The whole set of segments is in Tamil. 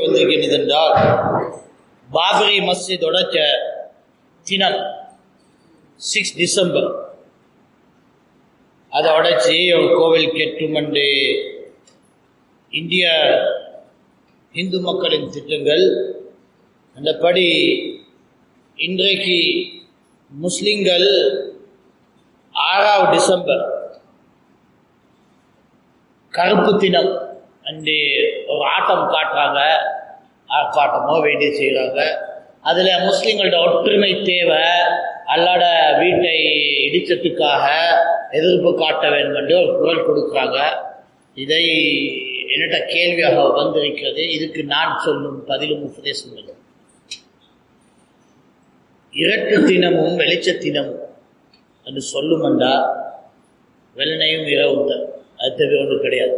வந்திருக்கிறது என்றால் பாபரி மஸ்ஜித் உடைச்ச தினம் சிக்ஸ் டிசம்பர் அதை உடைச்சி ஒரு கோவில் கெட்டும் என்று இந்திய இந்து மக்களின் திட்டங்கள். அந்தபடி இன்றைக்கு முஸ்லிம்கள் ஆறாவது டிசம்பர் கருப்பு தினம் அண்டு ஒரு ஆட்டம் காட்டுறாங்க ஆர்ப்பாட்டமோ வேண்டிய செய்கிறாங்க அதில் முஸ்லீம்களோட ஒற்றுமை தேவை. அல்லாட வீட்டை இடித்ததுக்காக எதிர்ப்பு காட்ட வேண்டும் என்று ஒரு குரல் கொடுக்குறாங்க. இதை என்னட்ட கேள்வியாக வந்திருக்கிறது. இதுக்கு நான் சொல்லும் பதிலும் உபதேசங்கள் இரட்டு தினமும் வெளிச்ச தினமும் என்று சொல்லுமெண்டா வெள்ளனையும் இரவும் தான் அது தவிர ஒன்று கிடையாது.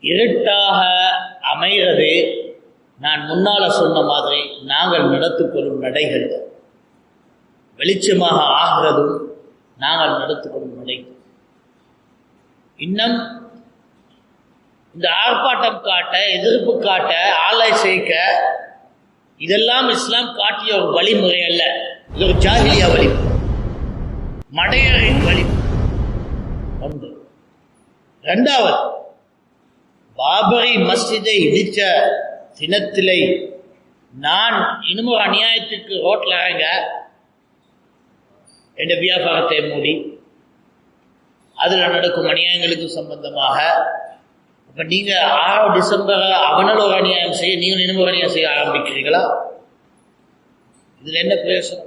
இருட்டாக அமைகிறது. நான் முன்னால் சொன்ன மாதிரி நாங்கள் நடத்துக்கொள்ளும் நடைகள் வெளிச்சமாக ஆகிறதும் நாங்கள் நடத்துக்கொள்ளும் நடைகள். இன்னும் இந்த ஆர்ப்பாட்டம் காட்ட எதிர்ப்பு காட்ட ஆலை சேர்க்க இதெல்லாம் இஸ்லாம் காட்டிய ஒரு வழிமுறை அல்ல. இது ஒரு ஜாகிலியா வழிமுறை மடையரின் வழி. ஒன்று. ரெண்டாவது பாபரி மஸ்ஜிதை இடித்த தினத்திலே நான் இன்னும் ஒரு அநியாயத்துக்கு ரோட்டில் இறங்க என் வியாபாரத்தை மூடி அதில் நடக்கும் அநியாயங்களுக்கு சம்பந்தமாக இப்போ நீங்கள் ஆறு டிசம்பர் அவனால் ஒரு அநியாயம் செய்ய நீங்கள் இன்னும் ஒரு அநியாயம் செய்ய ஆரம்பிக்கிறீங்களா இதில் என்ன பிரயோசனம்?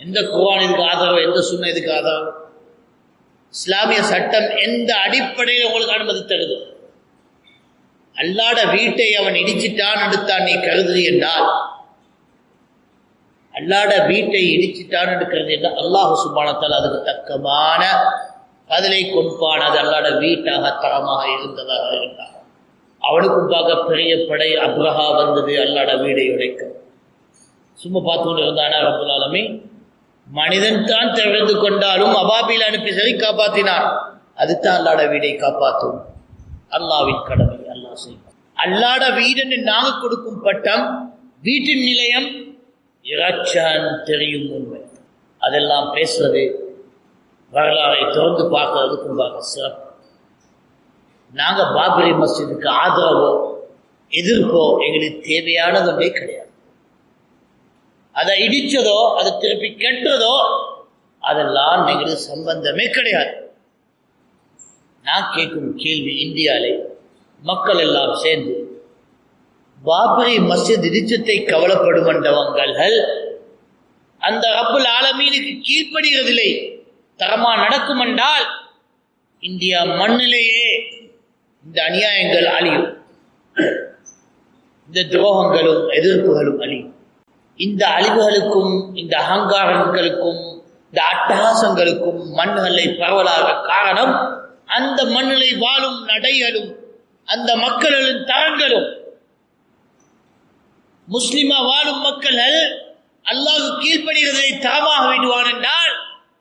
எந்த குரான் இதுக்கு ஆதரவு எந்த சுண்ண இதுக்கு ஆதரவு இஸ்லாமிய சட்டம் எந்த அடிப்படையில் உங்களுக்கு அனுமதி தருது? அல்லாட வீட்டை அவன் இடிச்சிட்டான் எடுத்தான் நீ கருது என்றால் அல்லாட வீட்டை இடிச்சிட்டான் எடுக்கிறது என்றால் அல்லாஹு சுபானத்தால் அதுக்கு தக்கமான பதிலை கொடுப்பான். அது அல்லாட வீட்டாக தரமாக இருந்ததாக இருந்தார் அவனுக்கும் பார்க்க பெரிய படை அப்ரஹா வந்தது அல்லாட வீடை உடைக்க. சும்மா பார்த்துக்கொண்டு இருந்தானா ரபுல்லாலுமே மனிதன் தான் திறந்து கொண்டாலும் அபாபியில் அனுப்பி சரி காப்பாற்றினான் அதுதான் அல்லாட வீடை காப்பாற்றும். அல்லாவின் கடமை. அல்லாட வீடுன்னு நாங்க கொடுக்கும் பட்டம் வீட்டின் நிலையம் இராச்சான் தெரியும் உண்மை. அதெல்லாம் பேசுறது வரலாறை திறந்து பார்க்கறதுக்கும் பார்க்க சிறப்பு. நாங்கள் பாபரி மஸ்ஜிதுக்கு ஆதரவோ எதிர்ப்போ எங்களுக்கு தேவையானதுமே கிடையாது. அதை இடித்ததோ அதை திருப்பி கெட்டதோ அதெல்லாம் எங்களுக்கு சம்பந்தமே கிடையாது. நான் கேட்கும் கேள்வி இந்தியாவிலே மக்கள் எல்லாம் சேர்ந்து பாபரி மஸ்ஜித் இடிச்சத்தை கவலைப்படுமன்றவங்கள் அந்த ரப்புல் ஆலமீனுக்கு கீழ்ப்படுகிறதில்லை தரமா நடக்கும் என்றால் இந்தியா மண்ணிலேயே இந்த அநியாயங்கள் அழியும். இந்த துரோகங்களும் எதிர்ப்புகளும் அழியும். இந்த அழிவுகளுக்கும் இந்த அகங்காரங்களுக்கும் இந்த அட்டகாசங்களுக்கும் மண்ணுகளை பரவலாக காரணம் அந்த மண்ணிலை வாழும் நடைகளும் அந்த மக்களின் தரங்களும் முஸ்லிமா வாழும் மக்கள்கள் அல்லாஹ் கீழ்ப்படுகிறதை தரமாக விடுவான் என்றால்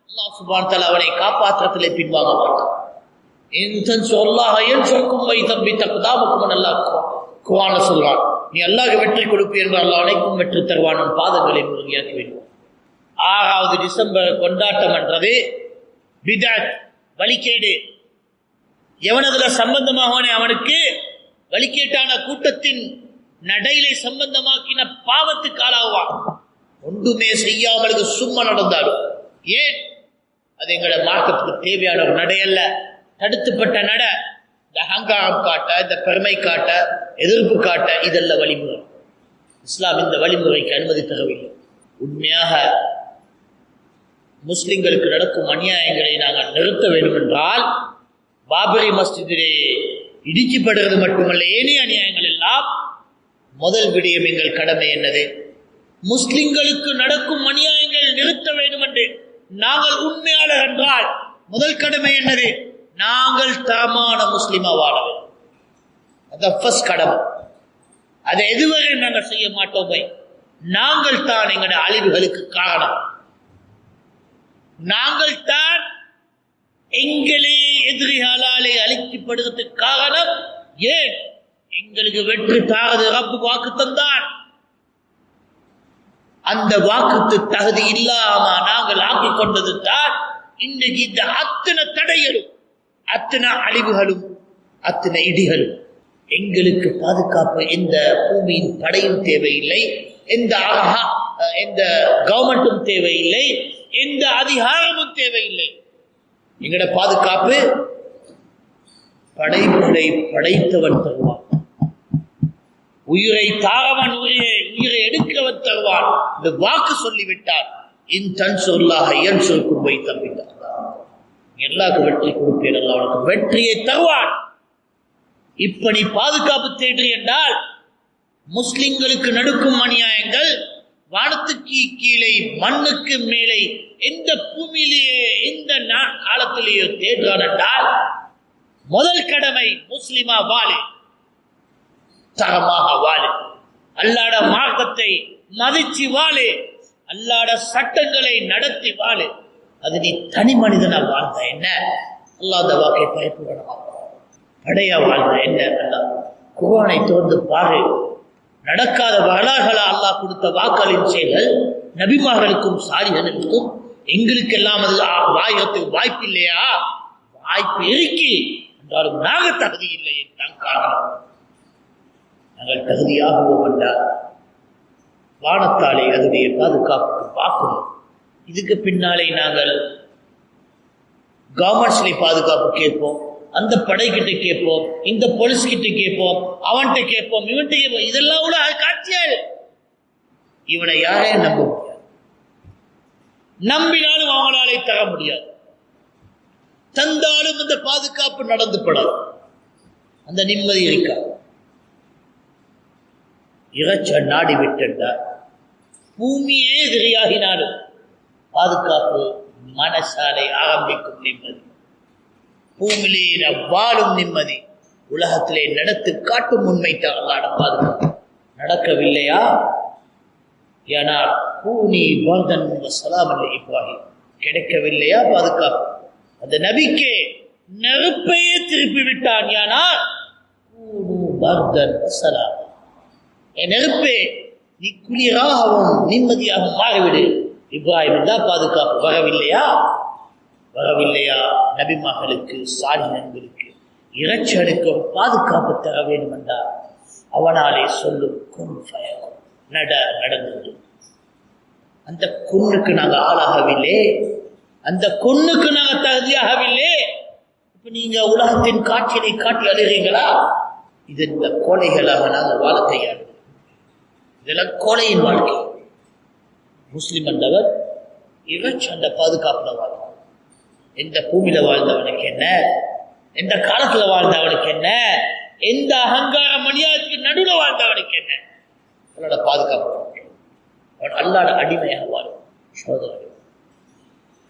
அல்லாஹ் சுபான் அவனை காப்பாற்றத்திலே பின்வாங்க மாட்டான் இன்சன் சொல்லாக என் சொற்கும் வை தம்பி தக்குதாமுக்கும் நல்லா குவான சொல்வான் நீ அல்லாஹ் வெற்றி கொடுப்பு என்று அல்லாஹ் அனைக்கும் வெற்றி தருவான் பாதங்களை முழுமையாக்கி விடுவான். ஆறாவது டிசம்பர் கொண்டாட்டம் என்றது. பிதாத் வழிகேடு எவனதுல சம்பந்தமாகவனே அவனுக்கு வழிகேட்டான கூட்டத்தின் நடையிலை சம்பந்தமாக்கின பாவத்துக்கு ஆளாகுவான் ஒன்றுமே செய்யாமலுக்கு சும்மா நடந்தாலும். ஏன்? அது எங்களோட மார்க்கத்துக்கு தேவையான ஒரு நடையல்ல தடுத்துப்பட்ட நட. இந்த அகங்காரம் காட்ட இந்த பெருமை காட்ட எதிர்ப்பு காட்ட இதல்ல வழிமுறை. இஸ்லாம் இந்த வழிமுறைக்கு அனுமதி தரவில்லை உண்மையாக முஸ்லிம்களுக்கு நடக்கும் அநியாயங்களை நாங்கள் நிறுத்த வேண்டும் என்றால் பாபரி மஸ்ஜிதிலே இடிக்கப்படுறது மட்டுமல்ல ஏனைய அநியாயங்கள் எல்லாம். முதல் விடயம் எங்கள் கடமை என்னது? முஸ்லிம்களுக்கு நடக்கும் அநியாயங்கள் நிறுத்த வேண்டும் என்று நாங்கள் உண்மையாளர் என்றால் முதல் கடமை என்னது? நாங்கள் தரமான முஸ்லிமா வாழ வேண்டும். கடமை. அதை எதுவரை நாங்கள் செய்ய மாட்டோமே? நாங்கள் தான் எங்களுடைய அழிவுகளுக்கு காரணம். நாங்கள் தான் எங்களே எதிரிகளாலே அழிக்கப்படுவதற்கு காரணம் ஏன்? எங்களுக்கு வெற்றி தாரது ரப்பு வாக்கு தந்தான் அந்த வாக்குக்கு தகுதி இல்லாம நாங்கள் ஆக்கிக் கொண்டது தான் இன்னைக்கு இந்த அத்தனை தடைகளும் அத்தனை அழிவுகளும் அத்தனை இடிகளும். எங்களுக்கு பாதுகாப்பு எந்த பூமியின் படையும் தேவையில்லை எந்த ஆஹா எந்த கவர்மெண்ட்டும் தேவையில்லை எந்த அதிகாரமும் தேவையில்லை. எங்கட பாதுகாப்பு? படைப்புகளை படைத்தவன் தருவான். உயிரை தாரவன் உயிரை உயிரை எடுக்கிறவன் தருவான் இந்த வாக்கு சொல்லிவிட்டார். இன் தன் சொல்லாக என் சொல் கும்பை தம்பிட்டார் எல்லாருக்கும் வெற்றி கொடுப்பேன் அல்ல அவனுக்கு வெற்றியை தருவான். இப்ப நீ பாதுகாப்பு தேடு என்றால் முஸ்லிம்களுக்கு நடுக்கும் அநியாயங்கள் வானத்துக்கு கீழே மண்ணுக்கு மேலே எந்த பூமியிலேயே எந்த நா- காலத்திலேயோ தேடுறான் என்றால் முதல் கடமை முஸ்லிமா வாழு தரமாக வாழு அல்லாட மார்க்கத்தை மதிச்சு வாழு அல்லாட சட்டங்களை நடத்தி வாழு அது நீ தனி மனிதனா வாழ்ந்த என்ன? அல்லாத வாக்கை பயப்படணும் படையா வாழ்ந்த என்ன? அல்லா குர்ஆனை தோர்ந்து பாரு. நடக்காத வரலாறுகளா அல்லாஹ் கொடுத்த வாக்களின் செயல்கள் நபிமார்களுக்கும் சாரிகளுக்கும் எங்களுக்கெல்லாம் அது ஆ- வாயத்துக்கு வாய்ப்பு இல்லையா? வாய்ப்பு இருக்கி. என்றாலும் நாங்கள் தகுதி இல்லை தான் காரணம். நாங்கள் தகுதியாகுவோம் என்றால் வானத்தாலே அதனுடைய பாதுகாப்புக்கு பார்க்கணும். இதுக்கு பின்னாலே நாங்கள் கவர்மெண்ட்ஸ்ல பாதுகாப்பு கேட்போம். அந்த படைக்கிட்ட கேட்போம். இந்த போலீஸ் கிட்ட கேட்போம். அவன்கிட்ட கேட்போம். இவன்கிட்ட கேட்போம். இதெல்லாம் கூட காட்சியாள் இவனை யாரையும் நம்ப நம்பினாலும் அவங்களாலே தர முடியாது. தந்தாலும் அந்த பாதுகாப்பு நடந்து படாது அந்த நிம்மதி இருக்காது. இறைச்ச நாடி விட்டார் பூமியே எதிரியாகினாலும் பாதுகாப்பு மனசாலை ஆரம்பிக்கும் நிம்மதி. பூமியிலே வாழும் நிம்மதி உலகத்திலே நடத்து காட்டும் உண்மை தான். பாதுகாப்பு. நடக்கவில்லையா? ஏனால் பூனி பர்தன் சலாம் அல்ல இப்ராஹிம். கிடைக்கவில்லையா? பாதுகாப்பு அந்த நபிக்கே நெருப்பையே திருப்பி விட்டான். யானால் கூனு பர்தன் சலாம் என் நெருப்பே நீ குளிராகவும் நிம்மதியாகவும் மாறிவிடு. இப்ராஹிம் தான் பாதுகாப்பு வரவில்லையா? வரவில்லையா? நபிமகளுக்கு சாலினங்களுக்கு இறைச்சலுக்கு ஒரு பாதுகாப்பு தர வேண்டும் என்றால் அவனாலே சொல்லும் குன் ஃபயக்கும் நட நடந்தது. அந்த கொண்ணுக்கு நாங்கள் ஆளாகவில்லை. அந்த கொண்ணுக்கு நாங்கள் தகுதியாகவில்லை. இப்போ நீங்க உலகத்தின் காட்சியை காட்டி அழுகிறீங்களா இது இந்த கோழைகளாக நாங்கள் வாழ தயார். இதெல்லாம் கோழையின் வாழ்க்கை. முஸ்லிம் என்றவர் இவற்ற அந்த பாதுகாப்பில் வாழ்வான் எந்த பூமியில வாழ்ந்தவனுக்கு என்ன? எந்த காலத்தில் வாழ்ந்தவனுக்கு என்ன? எந்த அகங்கார மரியாதைக்கு நடுவில் வாழ்ந்தவனுக்கு என்ன? அவனோட பாதுகாப்பு. அவன் அல்லாட அடிமையாக வாழும். சோதரர்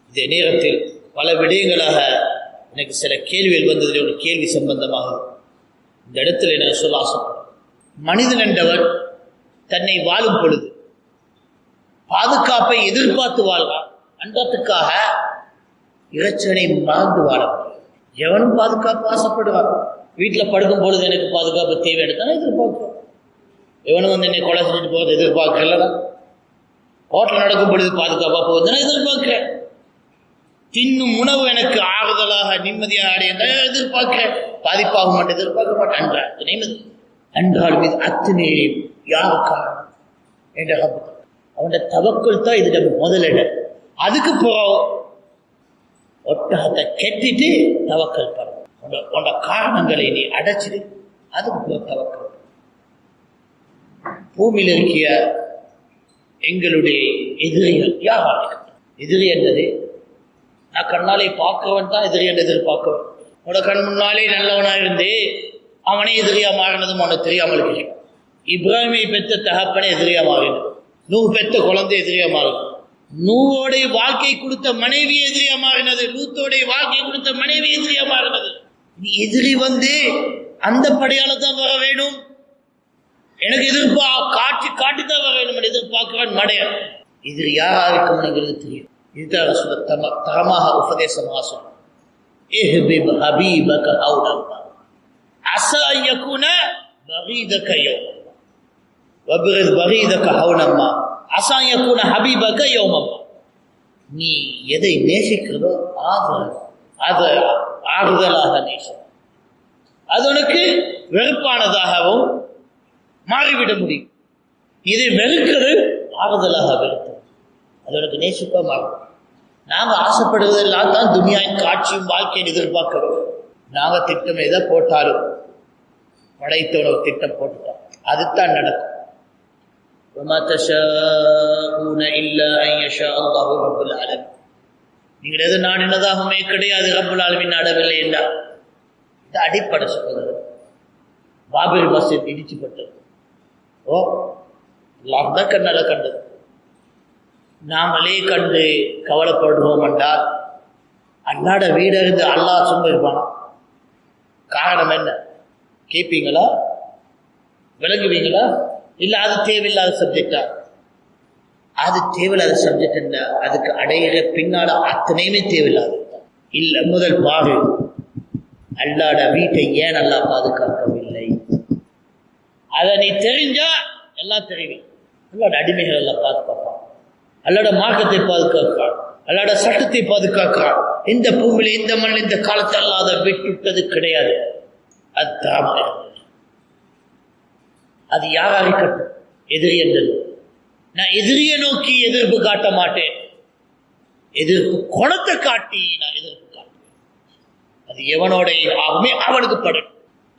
இதே நேரத்தில் பல விடயங்களாக எனக்கு சில கேள்விகள் வந்ததில் ஒரு கேள்வி சம்பந்தமாக இந்த இடத்துல நான் சொல்ல ஆசைப்படுறேன் மனிதன் என்றவர் தன்னை வாழும் பொழுது பாதுகாப்பை எதிர்பார்த்து வாழ்வான் அன்றத்துக்காக இறைச்சனை மறந்து வாழ எவனும் பாதுகாப்பு ஆசைப்படுவான். வீட்டில் படுக்கும் பொழுது எனக்கு பாதுகாப்பு தேவை எடுத்தாலும் எதிர்பார்க்கிறோம். எவனும் வந்து என்னை கொலை செஞ்சுட்டு போகிறது எதிர்பார்க்கலடா ஹோட்டல் நடக்கும் பொழுது பாதுகாப்பாக போகுதுன்னு எதிர்பார்க்கிறேன் தின்னும் உணவு எனக்கு ஆறுதலாக நிம்மதியாக என்ற எதிர்பார்க்க பாதிப்பாக மாட்டேன் எதிர்பார்க்க மாட்டேன் என்றார் நிம்மதி. அன்றால் மீது அத்தனை யாருக்கா என்ற அவனோட தவக்குள் தான் இது நம்ம முதலிட அதுக்கு போகிறோம் ஒட்டகத்தை கெட்டிட்டு தவக்கல் பண்ண உன்னோட காரணங்களை நீ அடைச்சிடு அதுக்கு போக தவக்கல் பூமியில் இருக்கிய எங்களுடைய எதிரிகள் யார்? இருக்கட்டும் எதிரி என்றது நான் கண்ணாலே பார்க்கவன் தான் எதிரி என்று எதிர்பார்க்கவன் உன்னோட கண் முன்னாலே நல்லவனா இருந்து அவனே எதிரியா மாறினதும் அவனுக்கு தெரியாமல் இல்லை இப்ராஹிமை பெற்ற தகப்பனே எதிரியா மாறினது நூ பெற்ற குழந்தை எதிரியா மாறும் நூவோடைய வாழ்க்கை கொடுத்த மனைவி எதிரியா மாறினது. லூத்தோடைய வாழ்க்கை கொடுத்த மனைவி எதிரியா மாறினது. நீ எதிரி வந்து அந்த படையால தான் வர வேணும் எனக்கு எதிர்ப்பா காட்சி காட்டி தான் வர வேண்டும் என்று எதிர்பார்க்கிறவன் மடையன் எதிரி யாரா இருக்கும்னுங்கிறது தெரியும்? இதுதான் ரசூல தம தரமாக உபதேசமாக சொன்னார் இஹ்பிப் ஹபீபக ஹவுலல்லா அஸா அன் யகுன பகீதக யௌமம். வபிரித் பகீதக ஹவுனம்மா அசாயக்குன ஹபீபக யௌமம்மா நீ எதை நேசிக்கிறதோ அது அது ஆறுதலாக நேசி. அது உனக்கு வெறுப்பானதாகவும் மாறிவிட முடியும் இதை வெறுக்கிறது ஆறுதலாக வெறுக்கிறது அது உனக்கு நேசிப்பா மாறும் நாம ஆசைப்படுவதெல்லாம் தான் துனியாவின் காட்சியும் வாழ்க்கையும் எதிர்பார்க்கிறோம் நாம திட்டம் எதை போட்டாலும் படைத்தவன ஒரு திட்டம் போட்டுட்டோம் அதுதான் நடக்கும் وما تشاءون إلا أن يشاء الله رب العالمين நீங்கள் எது நாடினதாகவுமே கிடையாது ரப்புல் ஆலமின் நாடவில்லை என்றால் இது அடிப்படை சொல்றது பாபர் மஸ்ஜித் இடிச்சுப்பட்டது ஓ எல்லாம் தான் கண்ணால கண்டது. நாமளே கண்டு கவலைப்படுவோம் என்றால் அல்லாட வீடறிந்து அல்லாஹ் சும்மா இருப்பானா காரணம் என்ன? கேட்பீங்களா? விளங்குவீங்களா? இல்லை அது தேவையில்லாத சப்ஜெக்டா அது தேவையில்லாத சப்ஜெக்ட் இல்லை அதுக்கு அடையிற பின்னால் அத்தனையுமே தேவையில்லாத இல்லை முதல் பாகு. அல்லாட வீட்டை ஏன் நல்லா பாதுகாக்கவில்லை அதை நீ தெரிஞ்சா எல்லாம் தெரியும். அல்லாட அடிமைகள் எல்லாம் பாதுகாப்பான். அல்லாட மார்க்கத்தை பாதுகாக்கிறான் அல்லாட சட்டத்தை பாதுகாக்கிறான் இந்த பூமியில இந்த மண்ணில் இந்த காலத்தை அல்லாத விட்டுவிட்டது கிடையாது. அது தாமரை. அது யாராக இருக்கட்டும் எதிரி என்றது நான் எதிரியை நோக்கி எதிர்ப்பு காட்ட மாட்டேன். எதிர்ப்பு குணத்தை காட்டி நான் எதிர்ப்பு காட்டுவேன். அது எவனோட ஆகுமே அவனுக்கு படும்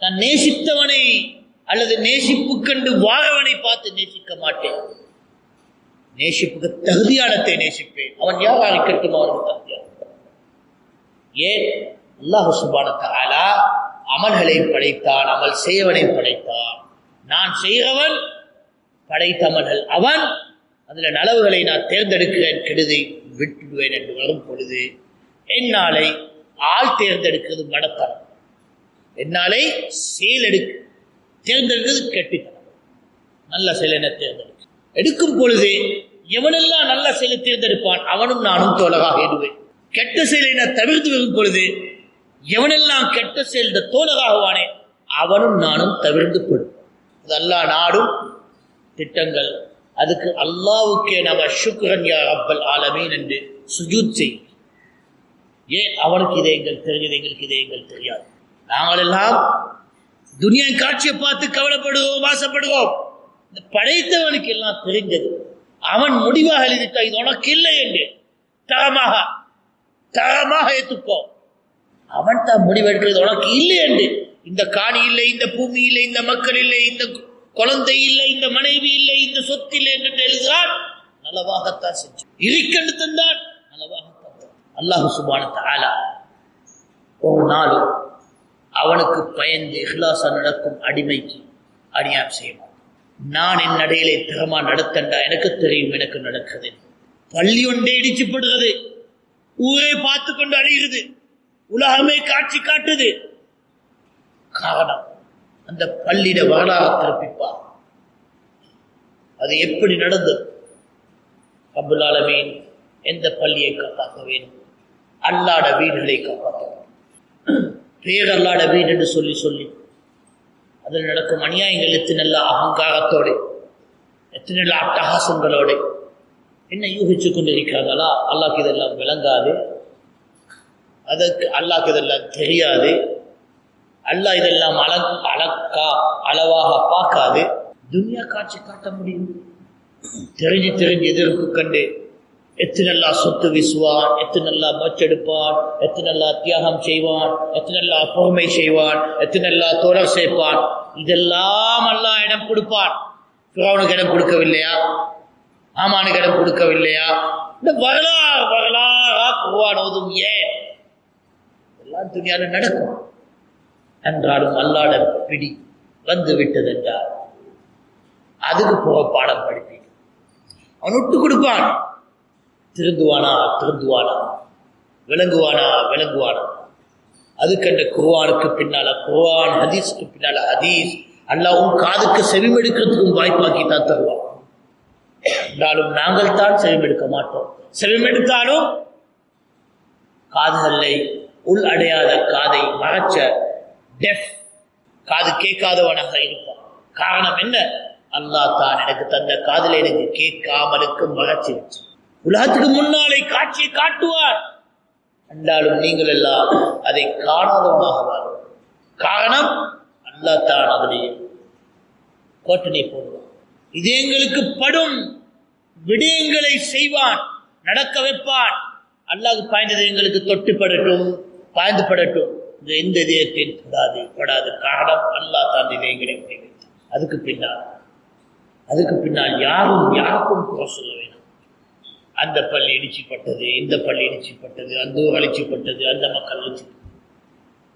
நான் நேசித்தவனை அல்லது நேசிப்பு கண்டு வாழவனை பார்த்து நேசிக்க மாட்டேன். நேசிப்புக்கு தகுதியானத்தை நேசிப்பேன். அவன் யாராக இருக்கட்டும் அவனுக்கு தகுதியாக ஏன்? அல்லாஹு சுபான அமல்களை படைத்தான் அமல் செய்யவனை படைத்தான். நான் செய்கிறவன் படைத்தமல்கள் அவன். அதில் நலவுகளை நான் தேர்ந்தெடுக்கிறேன் கெடுதி விட்டுடுவேன் என்று வரும் பொழுது என்னாலை ஆள் தேர்ந்தெடுக்கிறது மடத்தனம் என்னாலே செயல் எடுக்க தேர்ந்தெடுக்கிறது கெட்டித்தனம். நல்ல செயலினை தேர்ந்தெடுக்க எடுக்கும் பொழுது எவனெல்லாம் நல்ல செயலை தேர்ந்தெடுப்பான் அவனும் நானும் தோழராக இடுவேன் கெட்ட செயலினை தவிர்த்து வரும் பொழுது எவனெல்லாம் கெட்ட செயல் தோழராகுவானே அவனும் நானும் தவிர்த்து போடும் அது நாடும் திட்டங்கள். அதுக்கு அல்லாவுக்கே நம்ம சுக்ரன் யா ரப்பல் ஆலமீன் என்று சுஜூத் செய்யும். ஏன்? அவனுக்கு இதை எங்கள் தெரிஞ்சது எங்களுக்கு இதை எங்கள் தெரியாது. நாங்களெல்லாம் துனியா காட்சியை பார்த்து கவலைப்படுவோம் ஆசைப்படுவோம். இந்த படைத்தவனுக்கு எல்லாம் தெரிஞ்சது அவன் முடிவாக எழுதிட்டா இது உனக்கு இல்லை என்று. தரமாக தரமாக ஏத்துக்கோ. அவன் தான் முடிவெடுக்கிறது உனக்கு இல்லை என்று. இந்த காணி இல்லை இந்த பூமி இல்லை இந்த மக்கள் இல்லை இந்த குழந்தை இல்லை இந்த மனைவி இல்லை இந்த சொத்து இல்லை என்று எழுதுகிறான். நலவாகத்தான் செஞ்சு. இருக்கென்று தந்தான் நலவாகத்தான். அல்லாஹு சுபான ஆலா ஒரு நாளும் அவனுக்கு பயந்து இஹ்லாசா நடக்கும் அடிமைக்கு அநியாயம் செய்ய நான் என் நடையிலே திறமா நடத்தண்டா? எனக்கு தெரியும் எனக்கு நடக்குது. பள்ளி ஒன்றே இடிச்சுப்படுகிறது. ஊரே பார்த்து கொண்டு அழிகிறது. உலகமே காட்சி காட்டுது. காரணம் அந்த பள்ளியிட வரலாறு திறப்பிப்பா அது எப்படி நடந்தது? அபுல் ஆலமீன் எந்த பள்ளியை காப்பாற்ற வேண்டும்? அல்லாட வீடுகளை காப்பாற்ற பேர் அல்லாட வீடு என்று சொல்லி சொல்லி. அதில் நடக்கும் அநியாயங்கள் எத்தனை நல்ல அகங்காரத்தோடு எத்தனை நல்ல அட்டகாசங்களோடு. என்ன யூகிச்சு கொண்டிருக்கிறார்களா? அல்லாக்கு இதெல்லாம் விளங்காது. அதற்கு அல்லாக்கு இதெல்லாம் தெரியாது. அல்லாஹ் இதெல்லாம் அழ அழக்கா அளவாக பார்க்காது. துன்யா காட்சி காட்ட முடியும். தெரிஞ்சு தெரிஞ்சு எதிர்ப்பு கண்டு எத்தனை நல்லா சொத்து வீசுவான் எத்தனை நல்லா மச்செடுப்பான் எத்தனை நல்லா தியாகம் செய்வான் எத்தனை நல்லா பொறுமை செய்வான் எத்தனை நல்லா தோழர் சேர்ப்பான். இதெல்லாம் அல்லாஹ் இடம் கொடுப்பான். ஃபிரௌனுக்கு இடம் கொடுக்கவில்லையா? ஆமானுக்கு இடம் கொடுக்கவில்லையா? இந்த வரலாறு வரலாறா குருவான் ஓதும் ஏன்? எல்லாம் துணியால நடக்கும். என்றாலும் அல்லாட பிடி வந்து விட்டது என்றால் அதுக்கு போக பாடம் படிப்பீங்க. அவன் விட்டு கொடுப்பான். திருந்துவானா திருந்துவானா? விளங்குவானா விளங்குவானா? அதுக்கென்ற குர்வானுக்கு பின்னால குர்வான் ஹதீஸுக்கு பின்னால ஹதீஸ் அல்லாஹ் உன் காதுக்கு செவிமெடுக்கிறதுக்கும் வாய்ப்பாக்கி தான் தருவான். என்றாலும் நாங்கள் தான் செவிமெடுக்க மாட்டோம். செவிமெடுத்தாலும் காதுகளை உள் அடையாத காதை மறைச்ச டெஃப் காது கேட்காதவனாக இருப்பான். காரணம் என்ன? அல்லாஹ் தான் எனக்கு தந்த காதுல எனக்கு கேட்காமலுக்கு மறைச்சிருச்சு. உலகத்துக்கு முன்னாலே காட்சியை காட்டுவார். என்றாலும் நீங்கள் எல்லாம் அதை காணாதவனாக காரணம் அல்லா தான் அதனுடைய கோட்டனை போடுவான். இது எங்களுக்கு படும் விடயங்களை செய்வான் நடக்க வைப்பான். அல்லாஹ் பாய்ந்தது எங்களுக்கு தொட்டு படட்டும் பாய்ந்து படட்டும். இந்த எந்த இதயத்தில் படாது படாது காரணம் அல்லாஹ் தான் இதயங்களை அதுக்கு பின்னால் அதுக்கு பின்னால் யாரும் யாருக்கும் குறை சொல்ல வேண்டும் அந்த பல் இடிச்சுப்பட்டது இந்த பள்ளி இடிச்சுப்பட்டது அந்த ஊர் அழிச்சுப்பட்டது அந்த மக்கள் அழிச்சு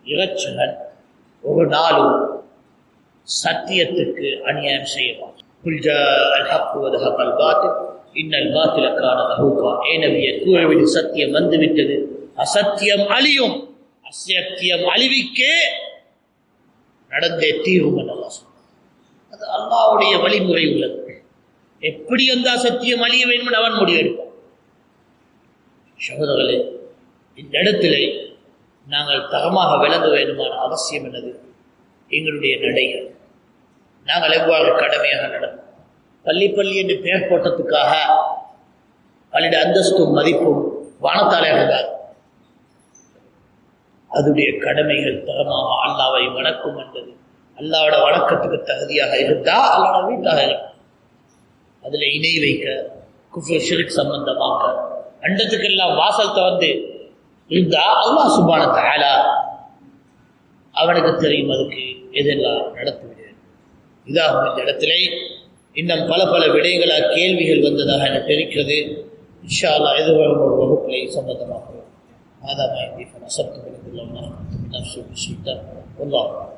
இறைச்சலன் ஒரு நாளும் சத்தியத்துக்கு அநியாயம் செய்யலாம் இன்னல் பாத்திலக்கான அஹூகா ஏனவிய கூழவிடு சத்தியம் வந்துவிட்டது. அசத்தியம் அழியும். அசத்தியம் அழிவிக்கே நடந்தே தீர்வும் அல்லா அது அல்லாவுடைய வழிமுறை உள்ளது. எப்படி அந்த அசத்தியம் அழிய வேண்டும் அவன் முடிவெடுப்பான். சகோதரர்களே இந்த இடத்திலே நாங்கள் தரமாக விளங்க வேண்டுமான அவசியம் என்னது? எங்களுடைய நடைகள் நாங்கள் எவ்வாறு கடமையாக நடக்கும் பள்ளி பள்ளி என்று பெயர் போட்டதுக்காக பள்ளிയുടെ அந்தஸ்தும் மதிப்பும் வானத்தாலே இருந்தார். அதுடைய கடமைகள் தரமாக அல்லாவை வணக்கும் என்றது அல்லாவோட வணக்கத்துக்கு தகுதியாக இருந்தா அல்லாட வீட்டாக இருக்கும் அதில் இணை வைக்க குஃபர் ஷிரிக் சம்பந்தமாக்க அண்டத்துக்கெல்லாம் வாசல் திறந்து இருந்தா அல்லாஹ் சுபான தயாலா அவனுக்கு தெரியும் அதுக்கு எதெல்லாம் நடத்தி விடுகிறது இதாகும் இந்த இடத்திலே இன்னும் பல பல விடயங்களாக கேள்விகள் வந்ததாக எனக்கு தெரிகிறது இன்ஷா அல்லாஹ் எதிர்வரும் ஒரு வகுப்பிலே சம்பந்தமாக هذا ما عندي فنصبت من الله ونفسه بالشدة والله أعلم